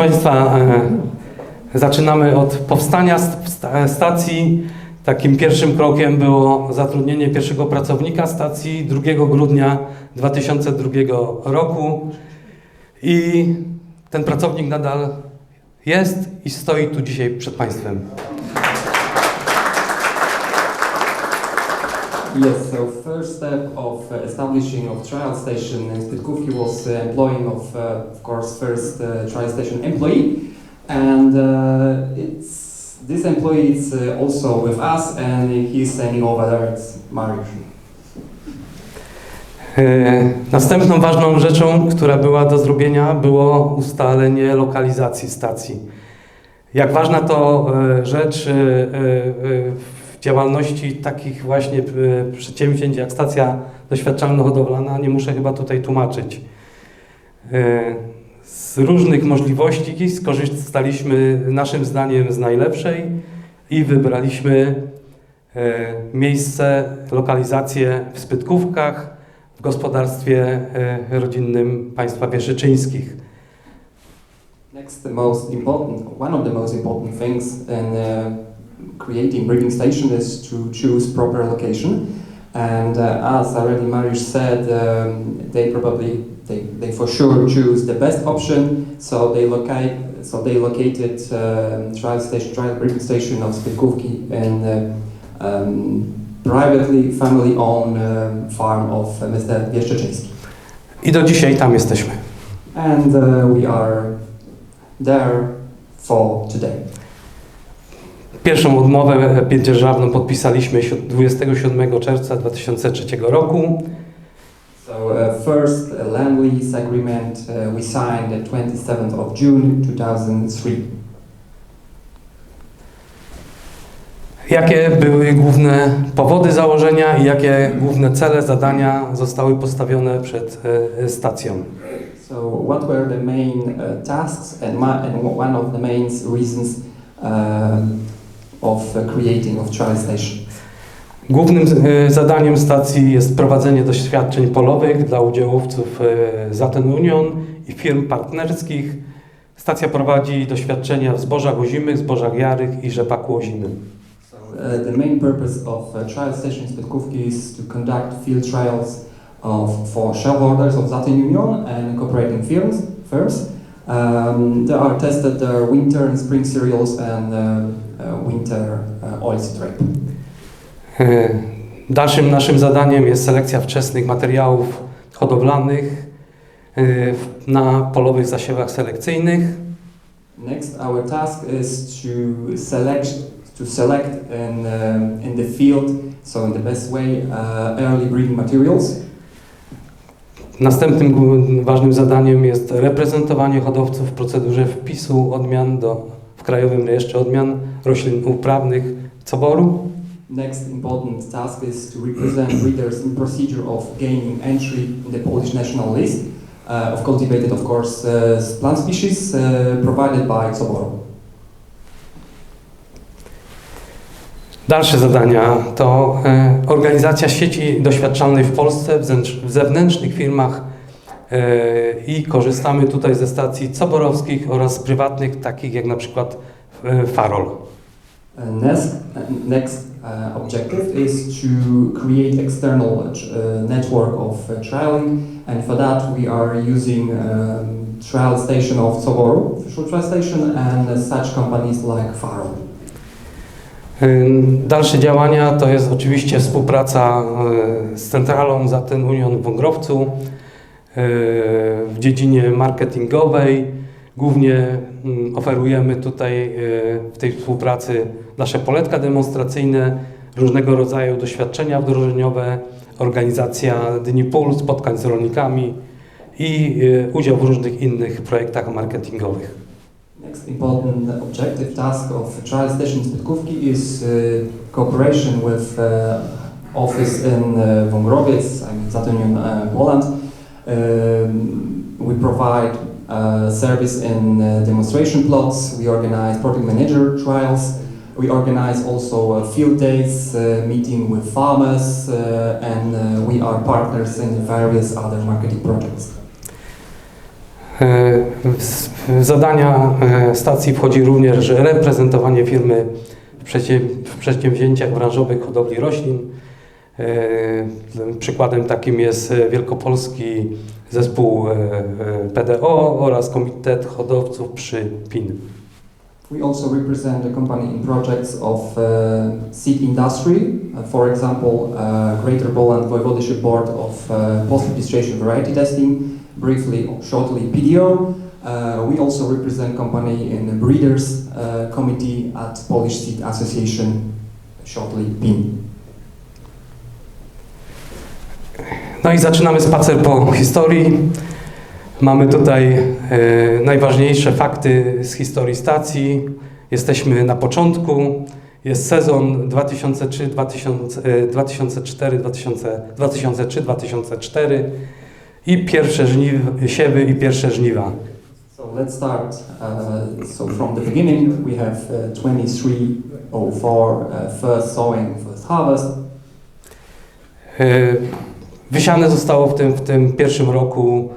Państwa, e, zaczynamy od powstania st- sta- stacji. Takim pierwszym krokiem było zatrudnienie pierwszego pracownika stacji 2 grudnia 2002 roku. I ten pracownik nadal jest i stoi tu dzisiaj przed Państwem. Yes, so first step of uh, establishing of trial station in Spitkówki was uh, employing of, uh, of course, first trial station employee, and it's this employee is also with us, and he's standing over. It's Mariusz. E, Następną ważną rzeczą, która była do zrobienia, było ustalenie lokalizacji stacji. Jak ważna to e, rzecz e, w działalności takich właśnie e, przedsięwzięć jak stacja doświadczalno-hodowlana, nie muszę chyba tutaj tłumaczyć. E, Z różnych możliwości skorzystaliśmy naszym zdaniem z najlepszej i wybraliśmy e, miejsce, lokalizację w Spytkówkach, w gospodarstwie rodzinnym państwa Wierzyczyńskich. Next, the most important, one of the most important things in uh, creating breeding station is to choose proper location. And uh, as already Mariusz said, um, they probably, they, they for sure choose the best option. So they locate, so they located um, trial station, trial breeding station of Spikówki in uh, um, privately, family-owned um, farm of uh, Mr. Wieszczyczyński. I do dzisiaj tam jesteśmy. And uh, we are there for today. Pierwszą odmowę dzierżawną podpisaliśmy si- 27 czerwca 2003 roku. So uh, first uh, land lease agreement uh, we signed the 27th of June 2003. Jakie były główne powody założenia i jakie główne cele, zadania zostały postawione przed e, stacją? So what were the main uh, tasks and, and one of the main reasons uh, of uh, creating of trial station? Głównym e, zadaniem stacji jest prowadzenie doświadczeń polowych dla udziałowców e, Zaten Union i firm partnerskich. Stacja prowadzi doświadczenia w zbożach ozimych, zbożach jarych i rzepaku ozimym. Uh, the main purpose of uh, trial station Spitkówki is to conduct field trials of, for shareholders of Zaten Union and cooperating firms. firms. Um, they are tested their winter and spring cereals and uh, uh, winter uh, oilseed rape. E, Dalszym naszym zadaniem jest selekcja wczesnych materiałów hodowlanych e, na polowych zasiewach selekcyjnych. Next, our task is to select to select in, in the field, so in the best way, uh, early breeding materials. Następnym ważnym zadaniem jest reprezentowanie hodowców w procedurze wpisu odmian do, w Krajowym Rejestrze Odmian Roślin Uprawnych Coboru. Next important task is to represent breeders in procedure of gaining entry in the Polish national list uh, of cultivated, of course, uh, plant species uh, provided by Soboro. Dalsze zadania to e, organizacja sieci doświadczalnej w Polsce w, zewnętrz- w zewnętrznych firmach i korzystamy tutaj ze stacji coborowskich oraz prywatnych, takich jak na przykład e, Farol. Uh, next, next uh, objective is to create external uh, network of uh, trialing, and for that we are using um, trial station of Soboro, official trial station, and uh, such companies like Faro. Ym, Dalsze działania to jest oczywiście współpraca z centralą Zaten Union w Wągrowcu w dziedzinie marketingowej. Głównie mm, oferujemy tutaj y, w tej współpracy nasze poletka demonstracyjne, różnego rodzaju doświadczenia wdrożeniowe, organizacja Dni Pól, spotkań z rolnikami i y, udział w różnych innych projektach marketingowych. Next important objective task of trial station Spitkówki is cooperation with office in Wągrowiec, I mean Zatonium, uh, Poland. Um, we provide uh, service in uh, demonstration plots. We organize project manager trials. We organize also uh, field days, uh, meeting with farmers, uh, and uh, we are partners in various other marketing projects. E, W zadania e, stacji wchodzi również reprezentowanie firmy w przedsięwzięciach branżowych hodowli roślin. E, Przykładem takim jest e, Wielkopolski Zespół e, PDO oraz Komitet Hodowców przy PIN. We also represent the company in projects of uh, seed industry, uh, for example, uh, Greater Poland Voivodeship Board of uh, Post-Registration Variety Testing, briefly, shortly PDO. Uh, we also represent company in the Breeders uh, Committee at Polish Seed Association, shortly PIN. No i zaczynamy spacer po historii. Mamy tutaj e, najważniejsze fakty z historii stacji. Jesteśmy na początku. Jest sezon 2003, 2000, e, 2004, 2000, 2003-2004 i pierwsze żniw, siewy i pierwsze żniwa. So let's start. Uh, so from the beginning, we have uh, 2304 uh, first sowing, first harvest. E, Wysiane zostało w tym, w tym pierwszym roku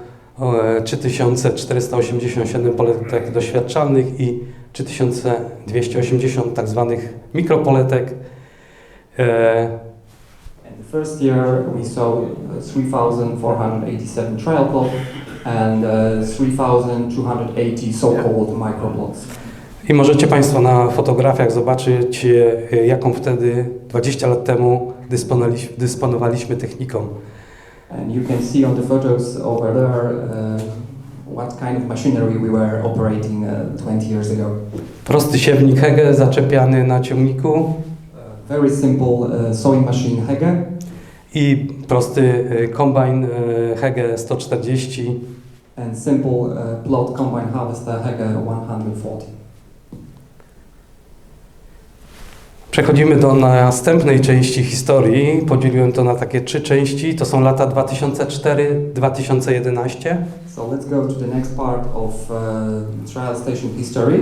e, 3487 poletek doświadczalnych i 3280 tak zwanych mikropoletek. E, And the first year, we uh, 3,487 trial plot and uh, 3,280 so-called microplots. I możecie Państwo na fotografiach zobaczyć, e, jaką wtedy 20 lat temu dysponowaliśmy, dysponowaliśmy techniką. And you can see on the photos over there uh, what kind of machinery we were operating uh, 20 years ago. Prosty siewnik Hege zaczepiany na ciągniku Uh, very simple uh, sowing machine Hege i prosty e, kombajn e, Hege 140 and simple uh, plot combine harvester Hege 140. Przechodzimy do następnej części historii. Podzieliłem to na takie trzy części. To są lata 2004-2011. So let's go to the next part of uh, trial station history.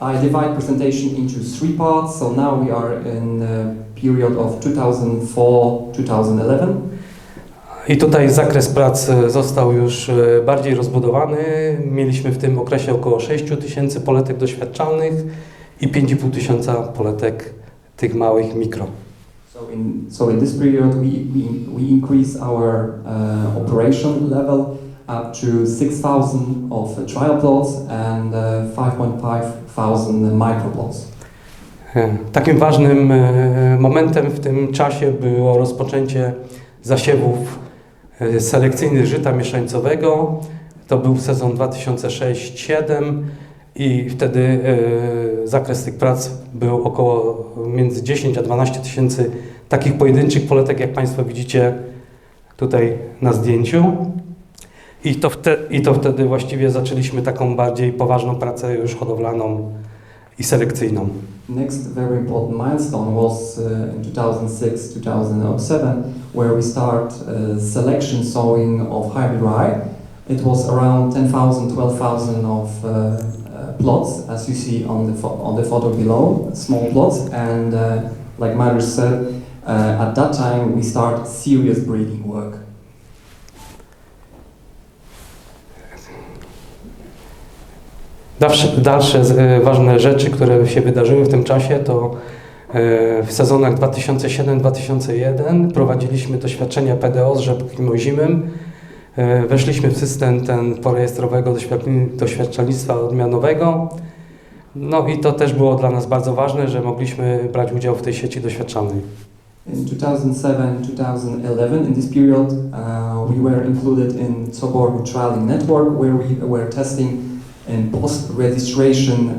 I divide presentation into three parts. So now we are in the period of 2004-2011. I tutaj zakres prac e, został już e, bardziej rozbudowany. Mieliśmy w tym okresie około 6 tysięcy poletek doświadczalnych i 5,5 tysiąca poletek tych małych mikro. So in so in this period we we, we increase our uh, operation level up to 6,000 of uh, trial plots and uh, 5.5 thousand microplots. E, Takim ważnym e, momentem w tym czasie było rozpoczęcie zasiewów e, selekcyjnych żyta mieszańcowego. To był sezon 2006-2007 i wtedy e, zakres tych prac był około między 10 a 12 tysięcy takich pojedynczych poletek, jak Państwo widzicie tutaj na zdjęciu. I to, wte, I to wtedy właściwie zaczęliśmy taką bardziej poważną pracę już hodowlaną i selekcyjną. Next very important milestone was uh, in 2006-2007, where we start uh, selection sowing of hybrid rye. It was around 10,000, 12,000 of uh, plots, as you see on the on the photo below, small plots. And uh, like Marius said, uh, at that time we start serious breeding work. Dalsze, dalsze ważne rzeczy, które się wydarzyły w tym czasie, to e, w sezonach 2007-2001 prowadziliśmy doświadczenia PDO z rzepkiem ozimym. E, Weszliśmy w system ten porejestrowego doświadczalni- doświadczalnictwa odmianowego. No i to też było dla nas bardzo ważne, że mogliśmy brać udział w tej sieci doświadczalnej. In 2007-2011, in this period, uh, we were included in Sobor Trialing Network, where we were testing in post-registration, um,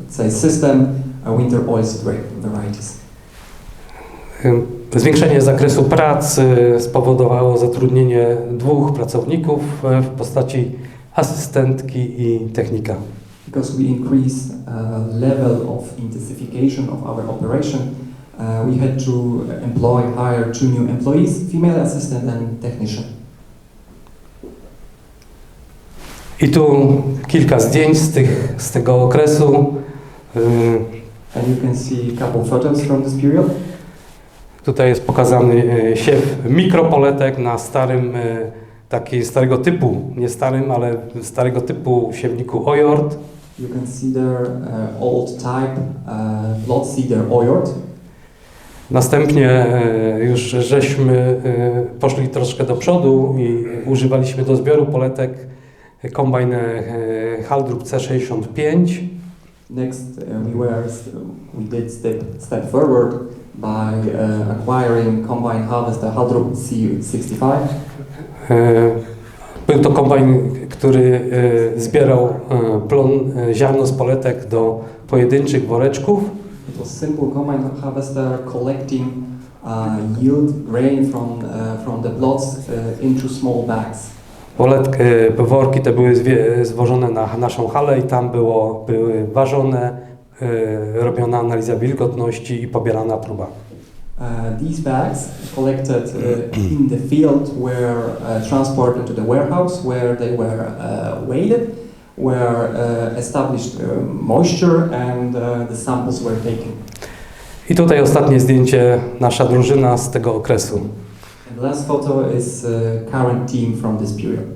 let's say, system uh, winter oilseed va- varieties. Zwiększenie zakresu prac e, spowodowało zatrudnienie dwóch pracowników e, w postaci asystentki i technika. Because we increased uh, level of intensification of our operation, uh, we had to employ, hire two new employees, female assistant and technician. I tu kilka zdjęć z, tych, z tego okresu. And you can see a couple photos from this period. Tutaj jest pokazany y, siew mikropoletek na starym y, takiej starego typu, nie starym, ale starego typu siewniku Ojord. You can see there uh, old type uh, plot seeder. Następnie e, już żeśmy e, poszli troszkę do przodu i używaliśmy do zbioru poletek kombajn e, Haldrup C65. Next, we were we did step step forward by uh, acquiring combine harvester Haldrup C65. E, Był to kombajn, który e, zbierał e, plon, ziarno z poletek do pojedynczych woreczków. It was simple combine harvester collecting uh, yield grain from uh, from the plots uh, into small bags. Poletk, e, worki te były zwożone na naszą halę i tam było, były ważone, robiona analiza wilgotności i pobierana próba. Uh, these bags collected uh, in the field were uh, transported to the warehouse where they were uh, weighed, where uh, established uh, moisture and uh, the samples were taken. I tutaj ostatnie zdjęcie, nasza drużyna z tego okresu. And the last photo is uh, current team from this period.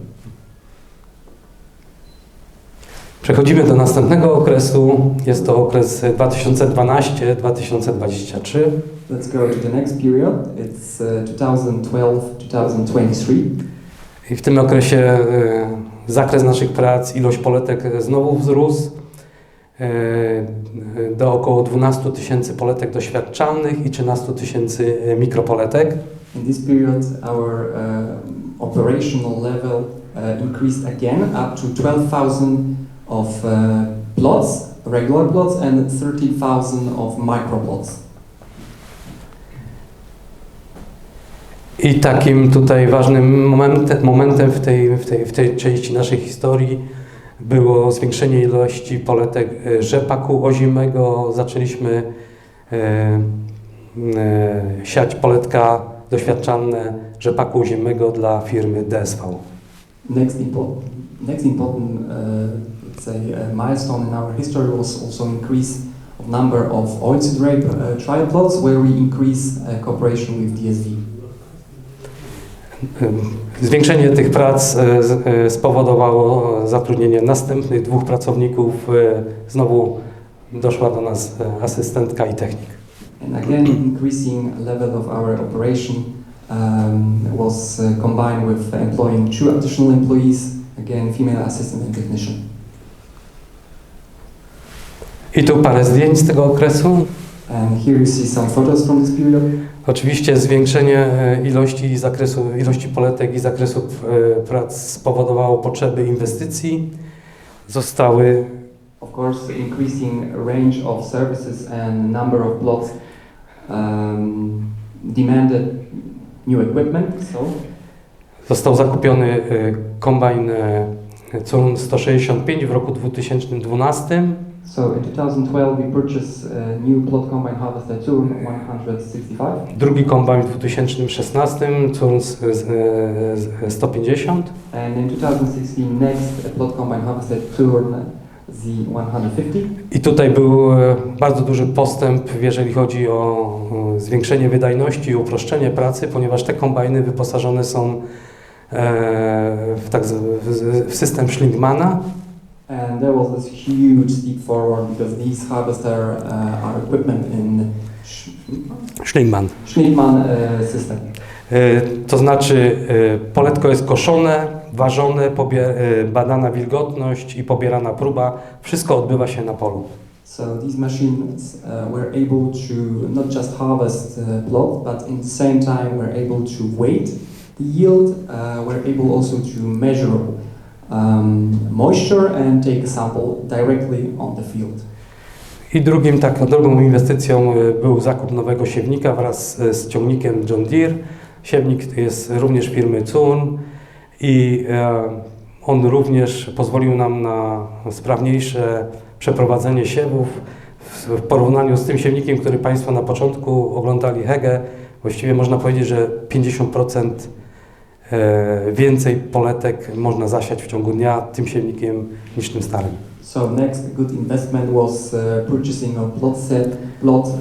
Przechodzimy do następnego okresu. Jest to okres 2012-2023. Let's go to the next period. It's uh, 2012-2023. I w tym okresie e, zakres naszych prac, ilość poletek znowu wzrósł e, e, do około 12 tysięcy poletek doświadczalnych i 13 tysięcy e, mikropoletek. In this period, our uh, operational level uh, increased again up to 12,000 of uh, plots, regular plots, and 13,000 of microplots. I takim tutaj ważnym momentem, momentem w, tej, w, tej, w tej części naszej historii było zwiększenie ilości poletek e, rzepaku ozimego. Zaczęliśmy e, e, siać poletka doświadczalne rzepaku ozimego dla firmy DSV. Next important, next important, uh, let's say, uh, milestone in our history was also increase of number of oilseed rape uh, trial plots, where we increase uh, cooperation with DSV. Zwiększenie tych prac spowodowało zatrudnienie następnych dwóch pracowników. Znowu doszła do nas asystentka i technik. And again, increasing level of our operation um, was combined with employing two additional employees, again, female assistant and technician. I tu parę zdjęć z tego okresu. And here you see some photos from this period. Oczywiście zwiększenie e, ilości i zakresu, ilości poletek i zakresu e, prac spowodowało potrzeby inwestycji. Zostały Of course, increasing range of services and number of plots um, demanded new equipment. So, Został zakupiony e, kombajn Curun 165 w roku 2012. so in 2012 we purchased a new plot combine harvester tool 165. Drugi kombajn w 2016 Curun s- s- e, 150. And in 2016, next a plot combine harvester Turn Z150. I tutaj był e, bardzo duży postęp, jeżeli chodzi o e, zwiększenie wydajności i uproszczenie pracy, ponieważ te kombajny wyposażone są e, w, tak, w system Schlingmana. And there was this huge step forward because these harvester uh, are equipment in Sch- Schlingman. Schneidman uh, system. To znaczy poletko jest koszone, ważone, badana wilgotność i pobierana próba. Wszystko odbywa się na polu. So these machines uh, were able to not just harvest uh, plot, but in the same time were able to weight the yield, uh, were able also to measure um, moisture and take a sample directly on the field. I drugim, taką drugą inwestycją e, był zakup nowego siewnika wraz e, z ciągnikiem John Deere. Siewnik jest również firmy Cun i e, on również pozwolił nam na sprawniejsze przeprowadzenie siewów w, porównaniu z tym siewnikiem, który Państwo na początku oglądali Hege. Właściwie można powiedzieć, że 50% e, więcej poletek można zasiać w ciągu dnia tym siewnikiem niż tym starym. So next good investment was uh, purchasing a plot set, plot uh,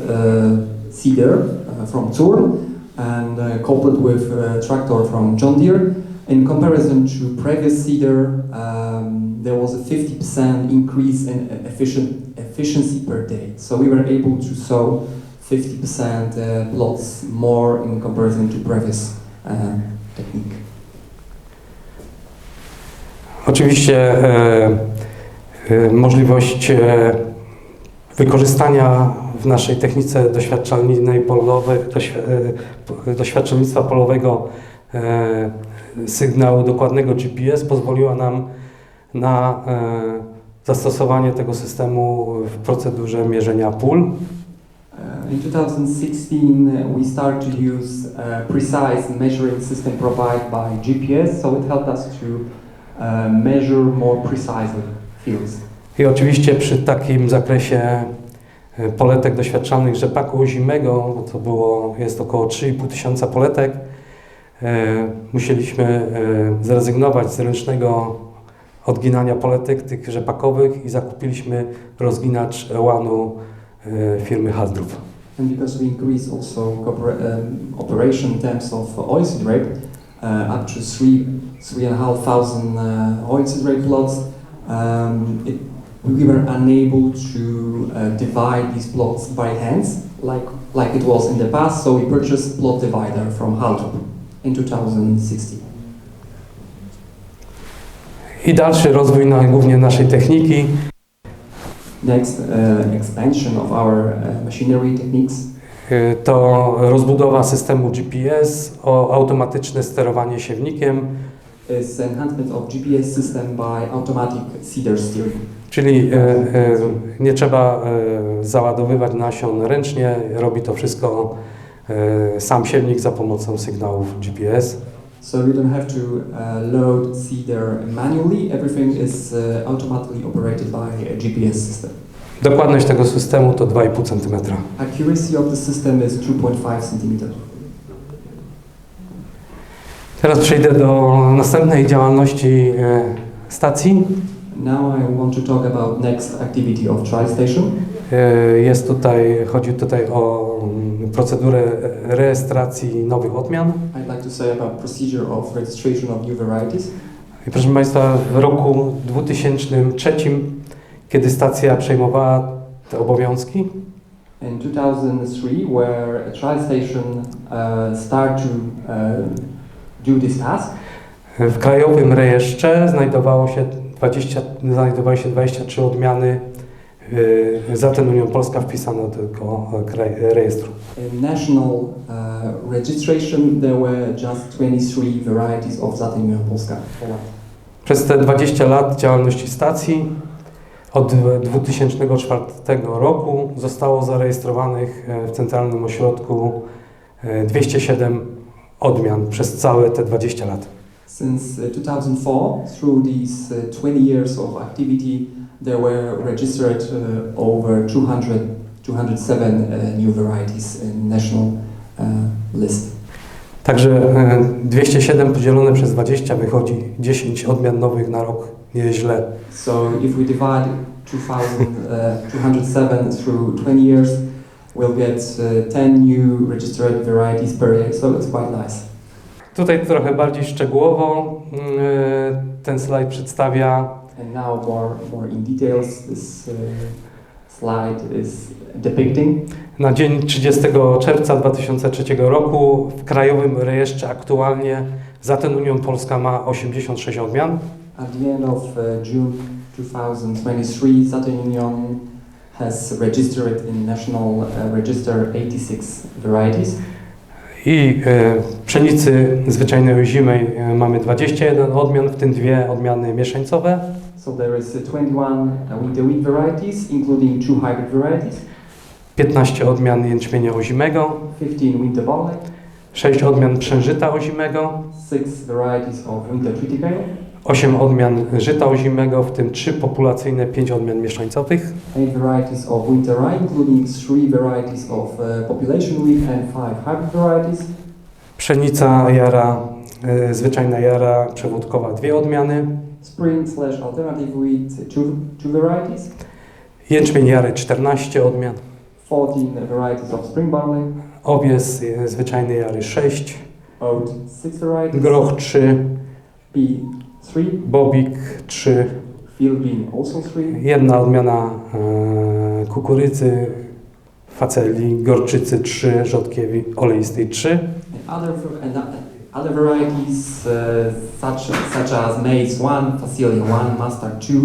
seeder uh, from Turn and uh, coupled with a tractor from John Deere In comparison to previous cedar, um, there was a 50% increase in efficient, efficiency per day. So we were able to sow 50% uh, plots more in comparison to previous uh, technique. Oczywiście e, e, możliwość e, wykorzystania w naszej technice doświadczalnej polowej, doświ- doświadczalnictwa polowego sygnału dokładnego GPS pozwoliła nam na zastosowanie tego systemu w procedurze mierzenia pól. In 2016, uh, we started to use a precise measuring system provided by GPS, so it helped us to measure more precisely fields. I oczywiście przy takim zakresie e, poletek doświadczalnych rzepaku ozimego, bo to było, jest około 3,5 tysiąca poletek, e, musieliśmy e, zrezygnować z ręcznego odginania poletek tych rzepakowych i zakupiliśmy rozginacz łanu e, firmy Hasdruf. And because we increased also um, operation in terms of oilseed rape, up to three, three and a half thousand uh, oilseed rape plots, um, it, we were unable to uh, divide these plots by hands like, like it was in the past, so we purchased plot divider from Haltrup in 2016. I dalszy rozwój na, głównie naszej techniki. Next, uh, expansion of our uh, machinery techniques to rozbudowa systemu GPS, o automatyczne sterowanie siewnikiem, is enhancement of GPS system by automatic seeder steering. Czyli e, e, nie trzeba e, załadowywać nasion ręcznie, robi to wszystko e, sam siewnik za pomocą sygnałów GPS. So you don't have to uh, load seeder manually. Everything is uh, automatically operated by a GPS system. Dokładność tego systemu to 2,5 cm. Accuracy of the system is 2.5 centimeters. Teraz przejdę do następnej działalności e, stacji. Now I want to talk about next activity of trial station. E, Jest tutaj, chodzi tutaj o mm, procedurę rejestracji nowych odmian. I'd like to say about procedure of registration of new varieties. I proszę Państwa, w roku 2003, kiedy stacja przejmowała te obowiązki, In 2003, where a trial station uh, started to uh, do this task, w krajowym rejestrze znajdowało się 20, znajdowały się 23 odmiany y, za ten Unią Polska wpisano do tego e, kraj, rejestru. In national uh, registration, there were just 23 varieties of Zatynia Polska. Poland. Przez te 20 lat działalności stacji od 2004 roku zostało zarejestrowanych e, w Centralnym Ośrodku e, 207 odmian przez całe te 20 lat. Since uh, 2004, through these uh, 20 years of activity, there were registered over 200, 207 uh, new varieties in national list. Także e, 207 podzielone przez 20 wychodzi 10 odmian nowych na rok. Nieźle. So if we divide 2,207 through 20 years, we'll get uh, 10 new registered varieties per year. So it's quite nice. Tutaj trochę bardziej szczegółowo mm, e, ten slajd przedstawia And now more, more in details, this uh, slide is depicting na dzień 30 czerwca 2003 roku w Krajowym Rejestrze aktualnie za ten Unią Polska ma 86 odmian. At the end of uh, June 2023, Saturn Union has registered in national uh, register 86 varieties. I e, pszenicy zwyczajnej ozimej e, mamy 21 odmian, w tym dwie odmiany mieszańcowe. So there is uh, 21 uh, winter wheat varieties, including two hybrid varieties, 15 odmian jęczmienia ozimego, 15 winter barley, 6 odmian przężyta ozimego, six varieties of winter triticale, 8 odmian żyta ozimego, w tym 3 populacyjne, 5 odmian mieszańcowych, varieties of winter rye, including varieties of uh, population wheat and hybrid varieties, pszenica jara, e, zwyczajna jara przewódkowa, dwie odmiany, spring slash alternative wheat, two, two varieties, jęczmień jary 14 odmian, 14 varieties of spring barley, owies e, zwyczajnej jary 6, oat six varieties, groch 3, B3, Bobik 3, field bean also 3, jedna odmiana e, kukurydzy, faceli, gorczycy 3, rzodkiewi oleistej 3. and other, uh, other varieties uh, such, such as maize 1, facelia 1, mustard 2,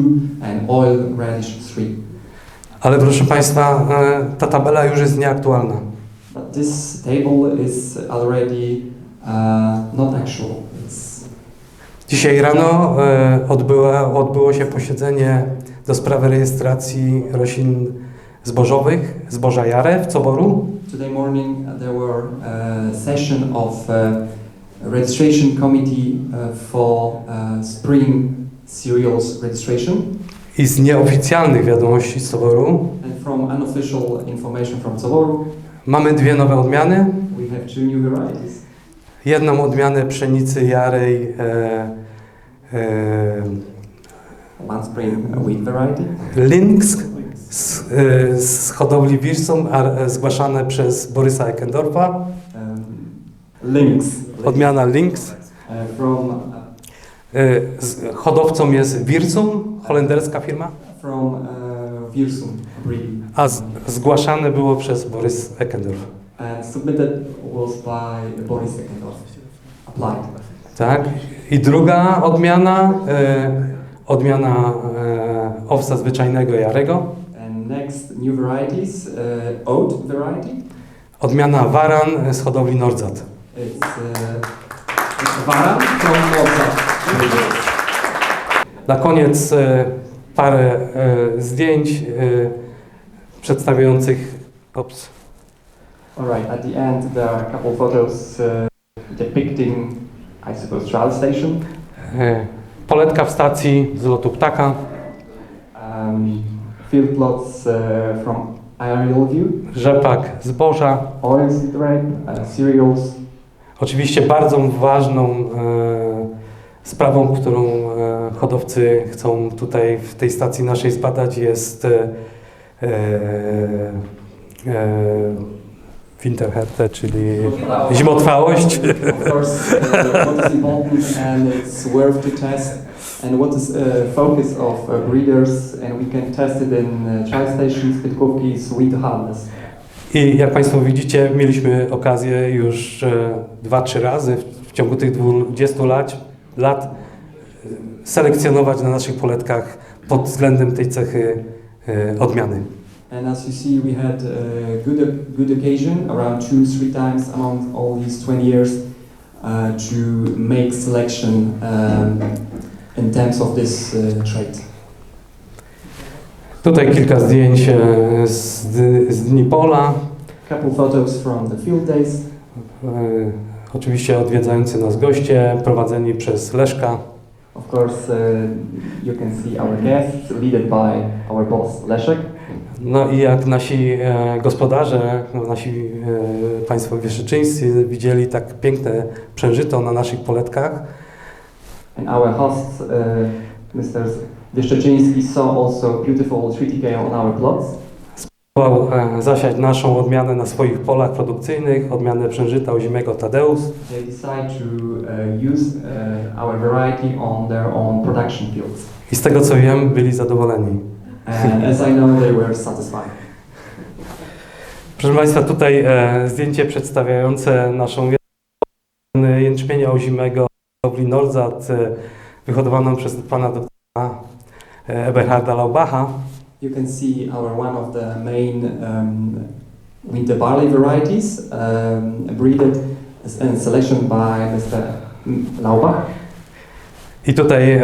and oil radish 3. Ale proszę Państwa, e, ta tabela już jest nieaktualna. But this table is already uh, not actual. Dzisiaj rano e, odbyła, odbyło się posiedzenie do sprawy rejestracji roślin zbożowych, zboża Jare w Coboru. Today morning uh, there were a session of uh, registration committee uh, for uh, spring cereals registration I z nieoficjalnych wiadomości z Coboru and from unofficial information from Zaboru mamy dwie nowe odmiany. we have two new varieties. Jedną odmianę pszenicy Jarej e, One spring wheat variety Lynx z, e, z hodowli Wirsum, a e, zgłaszane przez Borysa Eckendorfa. um, lynx Odmiana Lynx. uh, from uh, E, z, hodowcą jest Wirsum, holenderska firma, from uh, Wirsum a z, zgłaszane było przez Borys Eckendorf. and submitted was by Boris Ekendorf. Applied. Tak. I druga odmiana, e, odmiana e, owsa zwyczajnego Jarego, And next new varieties, uh, oat variety. odmiana Waran z hodowli Nordzat. Vara from Mozart. Na koniec e, parę e, zdjęć e, przedstawiających ops, Alright, at the end there are a couple photos depicting, I suppose, trial station. e, poletka w stacji z lotu ptaka, Um, field plots uh, from aerial view, rzepak zboża, oilseed rape, uh, cereals, Oczywiście bardzo ważną e, sprawą, którą e, hodowcy chcą tutaj w tej stacji naszej zbadać jest e, e, e, Winterhärte, czyli zimotrwałość. uh, and what is uh, focus of uh, breeders, and we can test it in uh, trial stations, Pytkówki, Sweet Harness. I jak Państwo widzicie, mieliśmy okazję już e, dwa, trzy razy w, w ciągu tych 20 lat, lat e, selekcjonować na naszych poletkach pod względem tej cechy e, odmiany. And as you see, we had a good, good occasion around two, three times among all these 20 years uh, to make selection um, in terms of this uh, trait. Tutaj kilka zdjęć e, z, z dni pola. couple photos from the field days. E, Oczywiście odwiedzający nas goście, prowadzeni przez Leszka. Of course, uh, you can see our guests, led by our boss Leszek. No i jak nasi e, gospodarze, nasi e, Państwo wieszyczyńscy widzieli tak piękne przężyto na naszych poletkach, And our host, uh, Mr. Wieszczyński, saw also beautiful triticale on our plots. próbował e, zasiać naszą odmianę na swoich polach produkcyjnych, odmianę przężyta ozimego Tadeus. They decide to uh, use uh, our variety on their own production fields. I z tego co wiem, byli zadowoleni. And as I know, they were satisfied. Proszę Państwa, tutaj e, zdjęcie przedstawiające naszą jęczmienia ozimego hodowli Nordzat, e, wyhodowaną przez pana doktora e, Eberharda Laubacha. You can see our one of the main um, winter barley varieties, um, breeded and selection by Mr. Laubach. I tutaj e,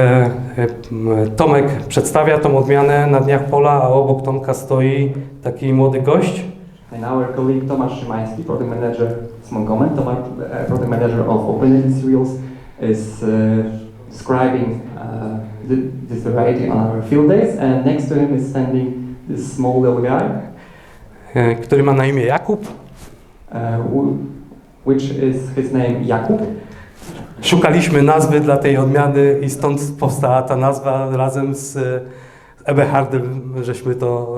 e, Tomek przedstawia tą odmianę na dniach pola, a obok Tomka stoi taki młody gość. And our colleague Tomasz Szymański, product manager z Montgomery, Tomasz, uh, product manager of Open Cereals, is uh, describing uh, th this variety on our field days. And next to him is standing this small little guy, e, który ma na imię Jakub. uh, who, which is his name Jakub. Szukaliśmy nazwy dla tej odmiany i stąd powstała ta nazwa razem z e, Eberhardem, żeśmy to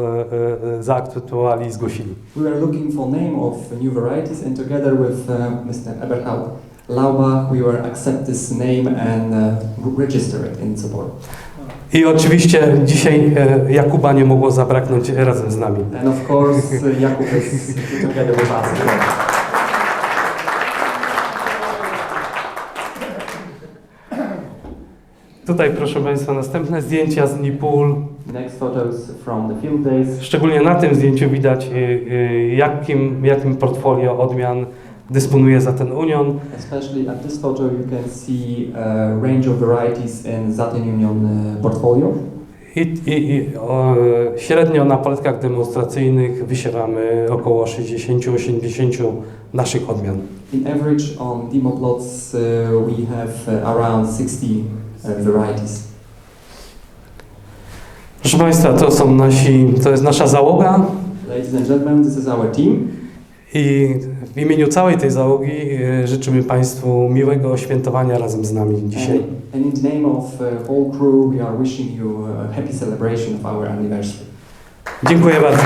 e, e, zaakceptowali i zgłosili. We were looking for name of new varieties, and together with uh, Mr. Eberhard, Laubach, we will accept this name and uh, register it in support. I oczywiście dzisiaj e, Jakuba nie mogło zabraknąć razem z nami. And of course, Jakub is together with us. Tutaj proszę Państwa następne zdjęcia z Nipul. Next photos from the field days. Szczególnie na tym zdjęciu widać e, e, jakim, jakim portfolio odmian dysponuje za ten Union. Especially at this photo, you can see a range of varieties in Zaten Union uh, portfolio. I, i, i o, średnio na paletkach demonstracyjnych wysiewamy około 60-80 naszych odmian. In average, on demo plots, uh, we have uh, around 60 uh, varieties. Proszę Państwa, to są nasi, to jest nasza załoga Ladies and gentlemen, this is our team. i w imieniu całej tej załogi e, życzymy Państwu miłego świętowania razem z nami dzisiaj. And, and in the name of uh, whole crew, we are wishing you a happy celebration of our anniversary. Dziękuję bardzo.